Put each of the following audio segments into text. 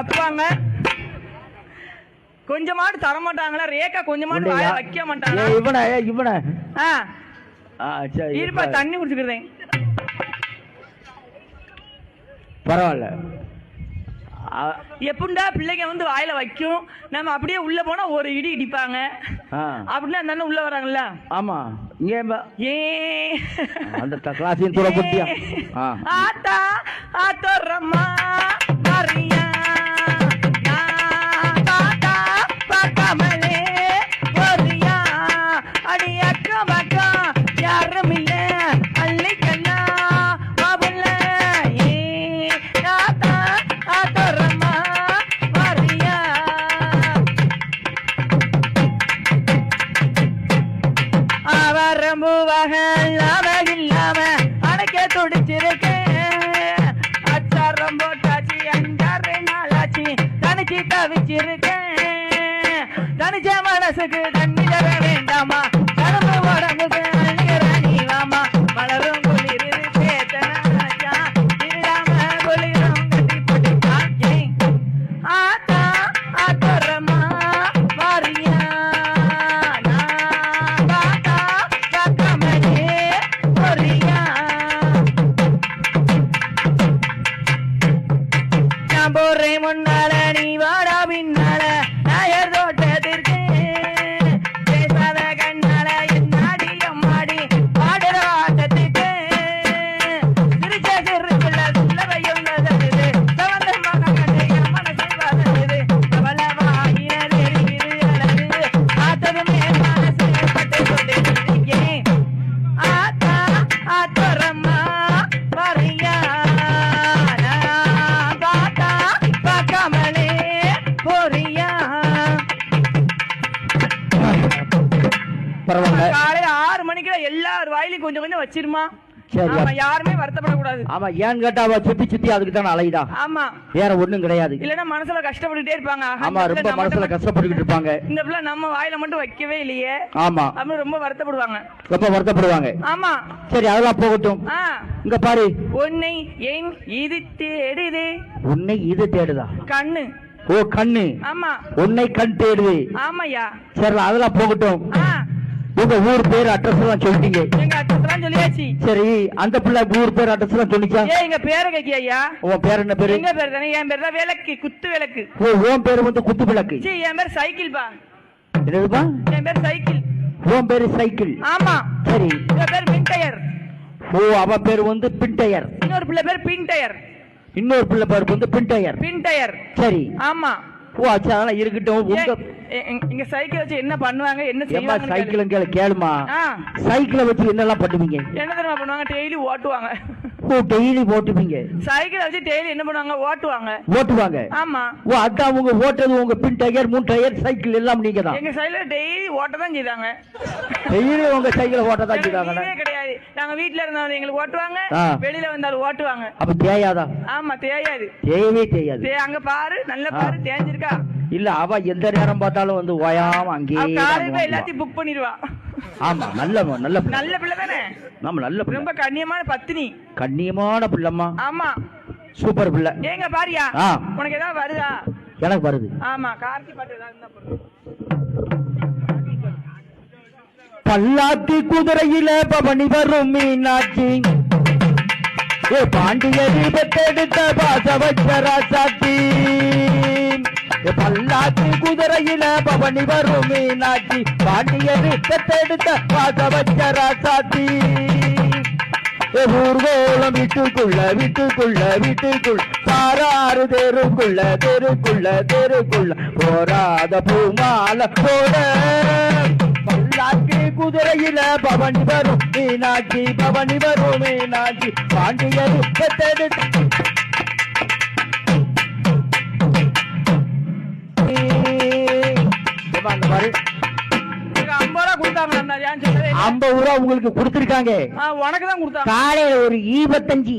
வைப்பாங்க கொஞ்சமாட்டு தர மாட்டாங்களா ரேக்கா கொஞ்சமாட்டு வாய வைக்க மாட்டாங்களா? ஏய், இவனை இவனை. ஆ. சரி இருப்பா தண்ணி குடிச்சுக்கிறேன். பரவாயில்ல. ஆ, எப்படிண்டா பிள்ளைங்க வந்து வாயில வைக்கும்? நம்ம அப்படியே உள்ள போனா ஒரு இடி இடிப்பாங்க. அப்படின்னா அந்த உள்ள வராங்கல்ல? ஆமா. பா- ஏ. அந்த கிளாஸையும் ஆத்தா ஆத்தோரம்மா மரியா தனிச்சு தவிச்சிருக்கேன் தனிச்ச மனசுக்கு தண்ணி தர வேண்டாமா? கரும்பு உடம்புக்கு நான் போறேன் முன்னால நீ வாடா பின்னால பரவாயில்ல. காலையில ஆறு மணிக்கு எல்லார் வாயிலையும் கொஞ்சம் கொஞ்சம் வச்சிருமா. யாருமே வருத்தப்படக்கூடாது. ஆமா ஏன்னு கேட்டா அவ சுத்தி சுத்தி அதுக்கு தான் அலையுதா? ஆமா. வேற ஒண்ணும் கிடையாது. இல்லன்னா மனசுல கஷ்டப்பட்டுட்டே இருப்பாங்க. ஆமா ரொம்ப மனசுல கஷ்டப்பட்டுக்கிட்டு இருப்பாங்க. இந்த பிள்ளை நம்ம வாயில மட்டும் வைக்கவே இல்லையே. ஆமா. அப்படின்னு ரொம்ப வருத்தப்படுவாங்க. ரொம்ப வருத்தப்படுவாங்க. ஆமா. சரி அதெல்லாம் போகட்டும். இங்க பாரு. உன்னை என் இது தேடுது. உன்னை இது தேடுதா? கண்ணு. ஓ கண்ணு. ஆமா. உன்னை கண் தேடுது. ஆமாய்யா சரி அதெல்லாம் போகட்டும். உங்க ஊர் பேர் அட்ரஸ் எல்லாம் சொல்லிட்டீங்க. எங்க அத்தெல்லாம் சொல்லியாச்சு. சரி அந்த பிள்ளை ஊர் பேர் அட்ரஸ் எல்லாம் சொல்லிச்சா? ஏ எங்க பேரை கேக்கியா ஐயா? உன் பேர் என்ன பேரு? எங்க பேர் தானே? என் பேர் தான் விளக்கு குத்து விளக்கு. ஓ உன் பேரு வந்து குத்து விளக்கு. சீ என் பேர் சைக்கிள் பா. என்னதுப்பா? என் பேர் சைக்கிள். உன் பேரு சைக்கிள். ஆமா. சரி. உங்க பேர் மின் டயர். ஓ அவ பேர் வந்து பின் டயர். இன்னொரு பிள்ளை பேர் பின் டயர். இன்னொரு பிள்ளை பேர் வந்து பின் டயர். பின் டயர். சரி. ஆமா. ஓ அதெல்லாம் இருக்கட்டும் உங்க இங்க சைக்கிள் வச்சு என்ன பண்ணுவாங்க என்ன செய்வாங்க சைக்கிள் கேளு. கேளுமா சைக்கிளை வச்சு என்னெல்லாம் பண்ணுவீங்க? என்ன தெரியுமா பண்ணுவாங்க? டெய்லி ஓட்டுவாங்க. டெய்லி ஓட்டுவீங்க சைக்கிள் வச்சு டெய்லி என்ன பண்ணுவாங்க? ஓட்டுவாங்க. ஓட்டுவாங்க. ஆமா. ஓ அதான் உங்க ஓட்டுறது உங்க பின் டயர் மூணு டயர் சைக்கிள் எல்லாம் நீங்க தான் எங்க சைடுல டெய்லி ஓட்ட தான் செய்தாங்க. டெய்லி உங்க சைக்கிளை ஓட்ட தான் எனக்கு செய்றாங்கண்ணே. லீவே கிடையாது. நாங்க வீட்ல இருந்தாலும் எங்களுக்கு ஓட்டுவாங்க. வெளியில வந்தாலும் ஓட்டுவாங்க. அப்ப தேயாதா? ஆமா தேயாது. தேயவே தேயாது. அங்க பாரு நல்ல. பாரு தேஞ்சிருக்கா. இல்ல அவ எந்த நேரம் பார்த்தாலும் வந்து ஓயாம அங்கேயே. எல்லாத்தையும் புக் பண்ணிடுவா. ஆமா நல்ல நல்ல பிள்ளை. நல்ல பிள்ளை தானே ஆமா நல்ல பிள்ளை. ரொம்ப கண்ணியமான பத்தினி. கண்ணியமான பிள்ளைம்மா. ஆமா. சூப்பர் பிள்ளை. ஏங்க பாரியா. உனக்கு ஏதாவது வருதா? எனக்கு வருது. ஆமா கார்த்தி பாட்டு ஏதாவது. பல்லாக்கு குதிரையில பவனி வரும் மீனாட்சி. ஏ பாண்டியரி பெற்றெடுத்த பாசவச்சராசாத்தி ஏ பல்லாக்கு குதிரையில பவனி வரும் மீனாட்சி. பாண்டிய பெற்றெடுத்த பாசவச்சராசாத்தி ஏ ஊர்கோலம் வீட்டுக்குள்ள வீட்டுக்குள்ள வீட்டுக்குள். சாராறு தெருக்குள்ள தெருக்குள்ள தெருக்குள்ள. போராத பூமால போட பல்லாக்கு குதிரையில பவனி வரும் மீனாட்சி பவனி வரும் மீனாட்சி. பாண்டிய பெத்தெடுத்து கொடுத்தாங்க அந்த சொல்றது ஐம்பது ரூபா உங்களுக்கு கொடுத்திருக்காங்க. உனக்கு தான் கொடுத்தாங்க. காலையில ஒரு ஈபத்தஞ்சு.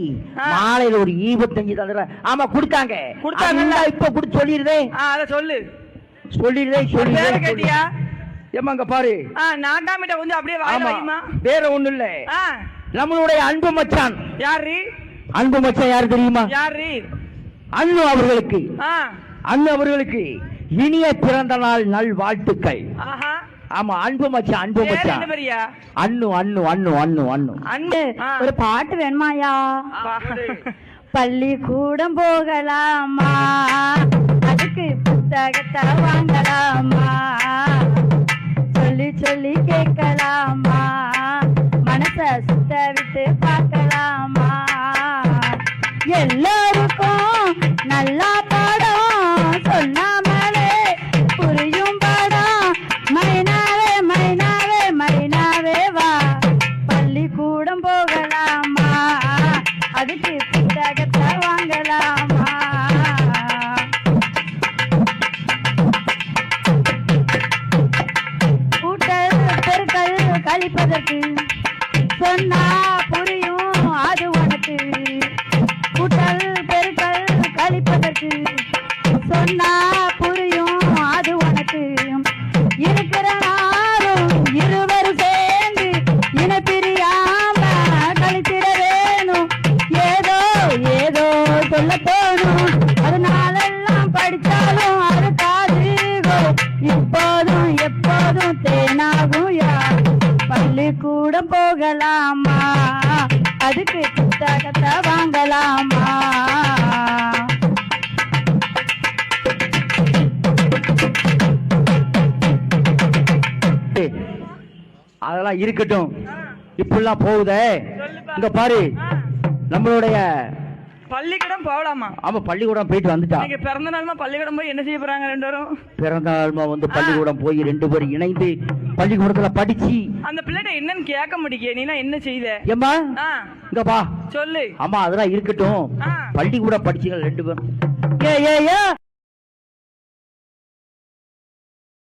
மாலையில ஒரு ஈபத்தஞ்சு தடவை ஆமா கொடுத்தாங்க. கொடுத்தாங்கல்ல? அந்த இப்ப குடு சொல்லிடுதேன் அத சொல்லு. சொல்லிடுதேன் சொல்லிடுதேன் கேட்டியா? ஏமா அங்க பாரு. ஆ நாட்டாமிட்ட கொஞ்சம் அப்படியே ஆமா வேற ஒண்ணு இல்ல. நம்மளுடைய அன்பு மச்சான். யாரு? அன்பு மச்சான் யாரு தெரியுமா? யாரு? அண்ணு அவர்களுக்கு. அண்ணு அவர்களுக்கு. இனிய பிறந்த நாள் நல் வாழ்த்துக்கள் ஆஹா. ஆமா அன்பு மச்சான் அன்பு பெரியா? அண்ணு அண்ணு அண்ணு அண்ணு அண்ணு. ஆ. ஒரு பாட்டு வேணுமாயா? பள்ளிக்கூடம் போகலாமா? அதுக்கு புத்தகத்தை வாங்கலாமா? சொல்லி சொல்லி கேட்கலாமா? மனச சுத்த விட்டு பார்க்கலாமா? எல்லாருக்கும் நல்லா வேணும் ஏதோ ஏதோ சொல்ல தோணும் அதனாலெல்லாம் படிச்சாலும் அது காதுகோ. இப்போதும் எப்போதும் தேனாகும் யார்? பள்ளிக்கூடம் போகலாமா? அதுக்கு புத்தகத்தை வாங்கலாமா? அதெல்லாம் இருக்கட்டும். இப்படிலாம் போகுதே. இங்க பாரு. நம்மளுடைய பள்ளிக்கூடம் போகலாமா? ஆமா பள்ளிக்கூடம் போயிட்டு வந்துட்டா. இன்னைக்கு பிறந்த நாள்மா பள்ளிக்கூடம் போய் என்ன செய்ய போறாங்க ரெண்டு பேரும்? பிறந்த நாள்மா வந்து பள்ளிக்கூடம் போய் ரெண்டு பேரும் இணைந்து பள்ளிக்கூடத்துல படிச்சு. அந்த பிள்ளைகிட்ட என்னன்னு கேட்க முடிய நீ என்ன செய்த? ஏம்மா? ஆ. இங்க பா சொல்லு. ஆமா அதெல்லாம் இருக்கட்டும். பள்ளிக்கூடம் படிச்சுங்க ரெண்டு பேரும். ஏ ஏ ஏ